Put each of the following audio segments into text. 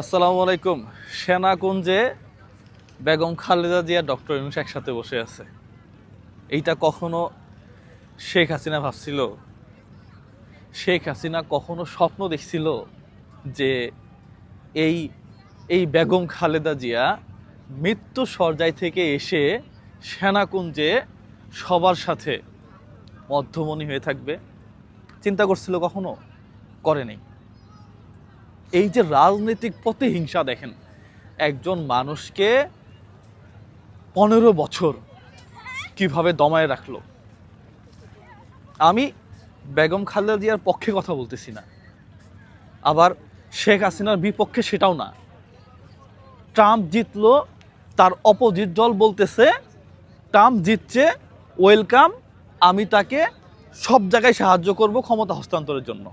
আসসালামু আলাইকুম। সেনাকুঞ্জে বেগম খালেদা জিয়া, ডক্টর ইউনুস একসাথে বসে আছে। এইটা কখনো শেখ হাসিনা ভাবছিল? শেখ হাসিনা কখনো স্বপ্ন দেখছিল যে এই এই বেগম খালেদা জিয়া মৃত্যু সজ্জায় থেকে এসে সেনাকুঞ্জে সবার সাথে মধ্যমণি হয়ে থাকবে? চিন্তা করছিল কখনো? করেনি এই যে রাজনৈতিক প্রতিহিংসা দেখেন, একজন মানুষকে পনেরো বছর কীভাবে দমায় রাখল? আমি বেগম খালেদা জিয়ার পক্ষে কথা বলতেছি না। আবার শেখ হাসিনার বিপক্ষে সেটাও না। ট্রাম্প জিতলো, তার অপোজিট দল বলতেছে, ট্রাম্প জিতছে, ওয়েলকাম, আমি তাকে সব জায়গায় সাহায্য করব ক্ষমতা হস্তান্তরের জন্য।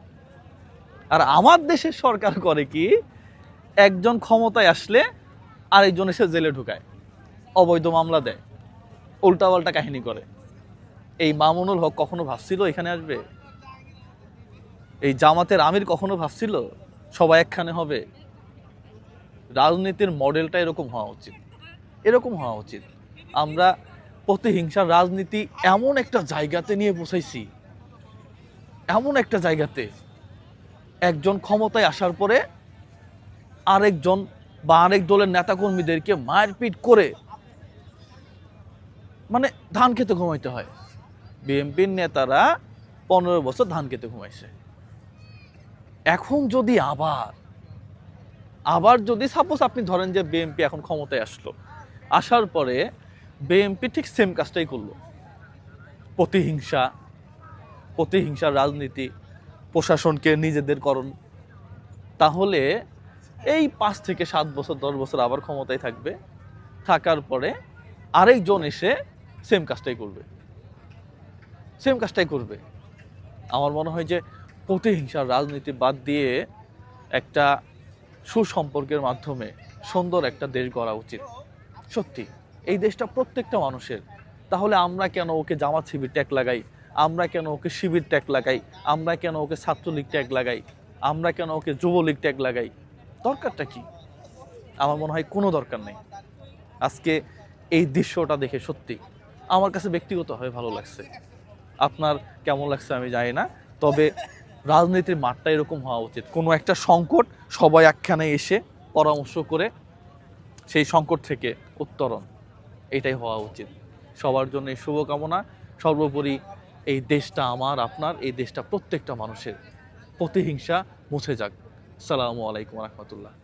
আর আমার দেশের সরকার করে কি, একজন ক্ষমতায় আসলে আরেকজন এসে জেলে ঢুকায়, অবৈধ মামলা দেয়, উল্টাপাল্টা কাহিনী করে। এই মামুনুল হক কখনো ভাবছিল এখানে আসবে? এই জামাতের আমির কখনো ভাবছিল সবাই একখানে হবে? রাজনীতির মডেলটা এরকম হওয়া উচিত। এরকম হওয়া উচিত। আমরা প্রতিহিংসার রাজনীতি এমন একটা জায়গাতে নিয়ে বসাইছি এমন একটা জায়গাতে একজন ক্ষমতায় আসার পরে আরেকজন বা আরেক দলের নেতাকর্মীদেরকে মারপিট করে মানে ধান খেতে ঘুমাইতে হয়। বিএনপির নেতারা পনেরো বছর ধান খেতে ঘুমাইছে। এখন যদি আবার আবার যদি সাপোজ আপনি ধরেন যে বিএনপি এখন ক্ষমতায় আসলো, আসার পরে বিএনপি ঠিক সেম কাজটাই করল। প্রতিহিংসা, প্রতিহিংসার রাজনীতি প্রশাসনকে নিজেদের করণ তাহলে এই পাঁচ থেকে সাত বছর, দশ বছর আবার ক্ষমতায় থাকবে। থাকার পরে আরেকজন এসে সেম কাজটাই করবে। সেম কাজটাই করবে। আমার মনে হয় যে প্রতিহিংসার রাজনীতি বাদ দিয়ে একটা সুসম্পর্কের মাধ্যমে সুন্দর একটা দেশ গড়া উচিত। সত্যি, এই দেশটা প্রত্যেকটা মানুষের। তাহলে আমরা কেন ওকে জামা শিবির ট্যাগ লাগাই? আমরা কেন ওকে শিবির ট্যাগ লাগাই? আমরা কেন ওকে ছাত্রলীগ ট্যাগ লাগাই? আমরা কেন ওকে যুবলীগ ট্যাগ লাগাই? দরকারটা কি? আমার মনে হয় কোনো দরকার নেই। আজকে এই দৃশ্যটা দেখে সত্যি আমার কাছে ব্যক্তিগতভাবে ভালো লাগছে। আপনার কেমন লাগছে আমি জানি না, তবে রাজনীতির মাঠটা এরকম হওয়া উচিত। কোনো একটা সংকট সবাই একখানে এসে পরামর্শ করে সেই সংকট থেকে উত্তরণ। এটাই হওয়া উচিত। সবার জন্য শুভকামনা। সর্বোপরি এই দেশটা আমার আপনার এই দেশটা প্রত্যেকটা মানুষের। প্রতিহিংসা মুছে যাক। সালামু আলাইকুম রহমতুল্লাহ।